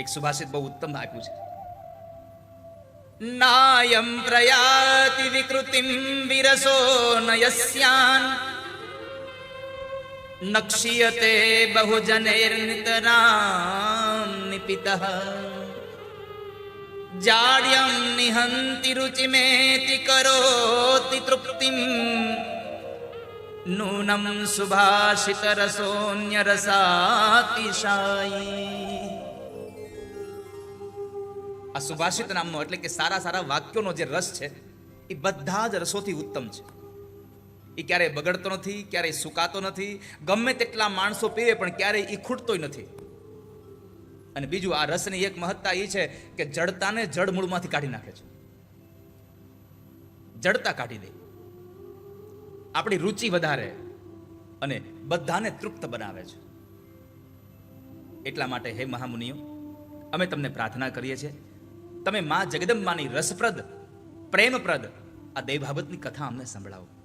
એક સુભાષિત બહુ ઉત્તમ આપ્યું છે. નાયમ પ્રયાતિ વિકૃતિમ વિરસો નયસ્યાન. નક્ષીયતે બહુજનૈર્નિતરામ નિપિતઃ. જાડ્યમ નિહંતિ રુચિમેતિ કરોતિ તૃપ્તિમ. નૂનમ સુભાષિત રસોન્યરસાતિશાયી. આ સુભાષિત નામનો એટલે કે સારા સારા વાક્યોનો જે રસ છે, એ બધા જ રસોથી ઉત્તમ છે. એ ક્યારેય બગડતો નથી, ક્યારેય સુકાતો નથી, ગમે તેટલા માણસો પીવે પણ ક્યારેય એ ખૂટતોય નથી. અને બીજું, આ રસની એક મહત્તા એ છે કે જડતાને જડ મૂળમાંથી કાઢી નાખે છે. જડતા કાઢી દે. આપણી રુચિ વધારે અને બધાને તૃપ્ત બનાવે છે. એટલા માટે હે મહામુનિઓ, અમે તમને પ્રાર્થના કરીએ છીએ તમે મા જગદંબાની રસપ્રદ પ્રેમપ્રદ આ દેવભાગવતની કથા અમને સંભળાવો.